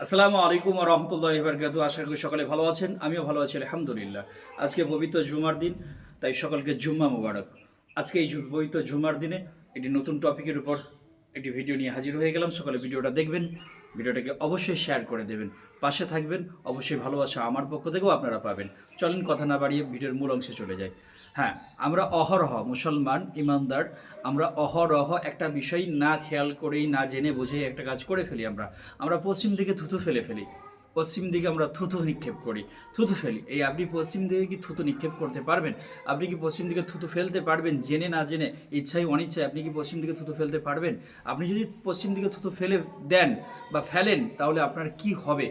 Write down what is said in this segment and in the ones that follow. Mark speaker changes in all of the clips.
Speaker 1: আসসালামু আলাইকুম রহমতুল্লাহ বরকাতু আশা করি সকালে ভালো আছেন, আমিও ভালো আছি, আলহামদুলিল্লাহ। আজকে পবিত্র জুমার দিন, তাই সকলকে জুম্মা মুবারক। আজকে এই পবিত্র জুমার দিনে একটি নতুন টপিকের উপর একটি ভিডিও নিয়ে হাজির হয়ে গেলাম। সকালে ভিডিওটা দেখবেন, ভিডিওটাকে অবশ্যই শেয়ার করে দেবেন। পাশে থাকবেন, অবশ্যই ভালোবাসা আমার পক্ষ থেকেও আপনারা পাবেন। চলেন কথা না বাড়িয়ে ভিডিওর মূল অংশে চলে যাই। হ্যাঁ আমরা অহরহ, মুসলমান, ইমানদার, আমরা অহরহ একটা বিষয় না খেয়াল করেই, না জেনে বুঝে একটা কাজ করে ফেলি আমরা। আমরা পশ্চিম দিকে থুতু ফেলে ফেলি। পশ্চিম দিকে আমরা থুতু নিক্ষেপ করি থুতু ফেলি। এই আপনি পশ্চিম দিকে কি থুতু নিক্ষেপ করতে পারবেন? আপনি কি পশ্চিম দিকে থুতু ফেলতে পারবেন? জেনে না জেনে ইচ্ছাই অনিচ্ছায় আপনি কি পশ্চিম দিকে থুতু ফেলতে পারবেন? আপনি যদি পশ্চিম দিকে থুতু ফেলে দেন বা ফেলেন, তাহলে আপনার কি হবে?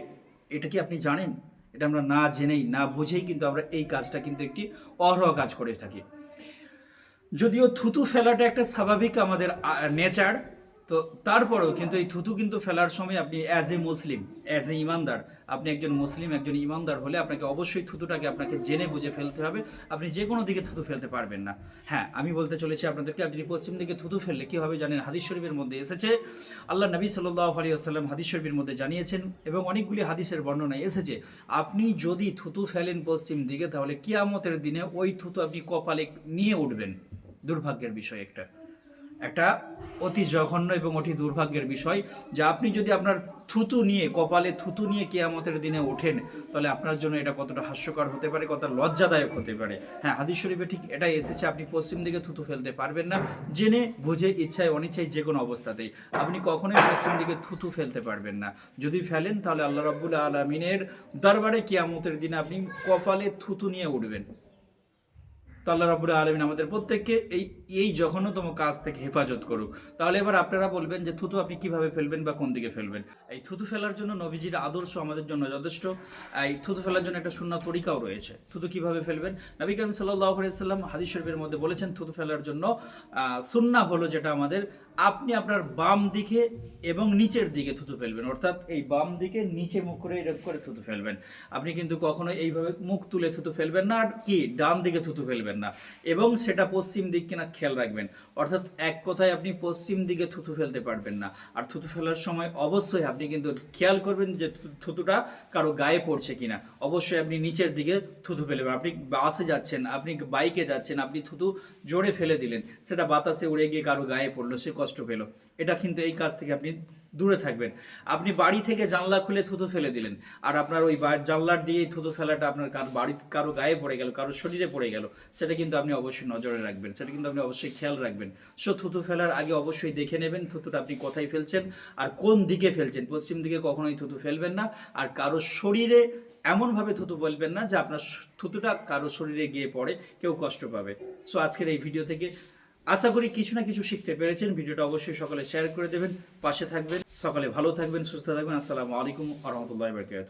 Speaker 1: এটা কি আপনি জানেন? এটা আমরা না জেনেই, না বুঝেই কিন্তু আমরা এই কাজটা কিন্তু একটি অহরহ কাজ করে থাকি। যদিও থুতু ফেলাটা একটা স্বাভাবিক আমাদের নেচার তো তারপরেও কিন্তু এই থুতু কিন্তু ফেলার সময় আপনি as a Muslim as a ইমানদার, আপনি একজন মুসলিম একজন ইমানদার হলে আপনাকে অবশ্যই থুতুটাকে আপনাকে জেনে বুঝে ফেলতে হবে। আপনি যে কোনো দিকে থুতু ফেলতে পারবেন না। হ্যাঁ আমি বলতে চলেছি আপনাদেরকে, আপনি পশ্চিম দিকে থুতু ফেললে কী হবে জানেন? হাদিস শরীফের মধ্যে এসেছে, আল্লাহ নবী সাল্লাহ আলী আসাল্লাম হাদিস শরীফের মধ্যে জানিয়েছেন এবং অনেকগুলি হাদিসের বর্ণনায় এসেছে, আপনি যদি থুতু ফেলেন পশ্চিম দিকে তাহলে কিয়ামতের দিনে ওই থুতু আপনি কপালে নিয়ে উঠবেন। দুর্ভাগ্যের বিষয় একটা। একটা অতি জঘন্য এবং অতি দুর্ভাগ্যের বিষয় যে আপনি যদি আপনার থুতু নিয়ে, কপালে থুতু নিয়ে কেয়ামতের দিনে ওঠেন, তাহলে আপনার জন্য এটা কতটা হাস্যকর হতে পারে, কতটা লজ্জাদায়ক হতে পারে। হ্যাঁ হাদিস শরীফে ঠিক এটাই এসেছে, আপনি পশ্চিম দিকে থুতু ফেলতে পারবেন না, জেনে, বুঝে, ইচ্ছায়, অনিচ্ছায় যে কোনো অবস্থাতেই। আপনি কখনোই পশ্চিম দিকে থুতু ফেলতে পারবেন না। যদি ফেলেন, তাহলে আল্লাহ রব্বুল আলমিনের দরবারে কেয়ামতের দিনে আপনি কপালে থুতু নিয়ে উঠবেন। তো আল্লাহ রাবুল আলমিন আমাদের প্রত্যেককে এই এই জঘন্যতম কাজ থেকে হেফাজত করুক। তাহলে এবার আপনারা বলবেন যে থুতু আপনি কীভাবে ফেলবেন বা কোন দিকে ফেলবেন? এই থুতু ফেলার জন্য নবীজির আদর্শ আমাদের জন্য যথেষ্ট। এই থুতু ফেলার জন্য একটা শূন্য তরিকাও রয়েছে। থুতু কীভাবে ফেলবেন? নবী করিম সাল্লাম হাদিস শরীফের মধ্যে বলেছেন, থুতু ফেলার জন্য সুন্না হলো যেটা আমাদের আপনি আপনার বাম দিকে এবং নিচের দিকে থুতু ফেলবেন। অর্থাৎ এই বাম দিকে নিচে মুখ করে এরকম করে থুতু ফেলবেন। আপনি কিন্তু কখনো এইভাবে মুখ তুলে থুতু ফেলবেন না, আর কি, ডান দিকে থুতু ফেলবেন না। এবং সেটা পশ্চিম দিক কিনা খেয়াল রাখবেন। অর্থাৎ এক কথায় আপনি পশ্চিম দিকে থুতু ফেলতে পারবেন না। আর থুতু ফেলার সময় অবশ্যই আপনি কিন্তু খেয়াল করবেন যে থুতুটা কারও গায়ে পড়ছে কিনা। অবশ্যই আপনি নিচের দিকে থুতু ফেলবেন। আপনি বাসে যাচ্ছেন, আপনি বাইকে যাচ্ছেন, আপনি থুতু জোরে ফেলে দিলেন। সেটা বাতাসে উড়ে গিয়ে কারও গায়ে পড়ল, সে কষ্ট পেল। এটা কিন্তু এই কাজ থেকে আপনি দূরে থাকবেন। আপনি বাড়ি থেকে জানলা খুলে থুতু ফেলে দিলেন। আর আপনার ওই জানলার দিয়ে থুতু ফেলাটা আপনার কার বাড়ি কারও গায়ে পড়ে গেল, কারও শরীরে পড়ে গেল, সেটা কিন্তু আপনি অবশ্যই নজরে রাখবেন। সেটা কিন্তু আপনি অবশ্যই খেয়াল রাখবেন। সো থুতু ফেলার আগে অবশ্যই দেখে নেবেন থুতুটা আপনি কোথায় ফেলছেন আর কোন দিকে ফেলছেন। পশ্চিম দিকে কখনোই থুতু ফেলবেন না আর কারও শরীরে এমনভাবে থুতু বলবেন না যে আপনার থুতুটা কারও শরীরে গিয়ে পড়ে, কেউ কষ্ট পাবে। সো আজকের এই ভিডিও থেকে আশা করি কিছু না কিছু শিখতে পেরেছেন। ভিডিওটা অবশ্যই সকালে শেয়ার করে দেবেন। পাশে থাকবেন। সকালে ভালো থাকবেন, সুস্থ থাকবেন। আসসালামু আলাইকুম আ রহমতুল্লাহ বরকাত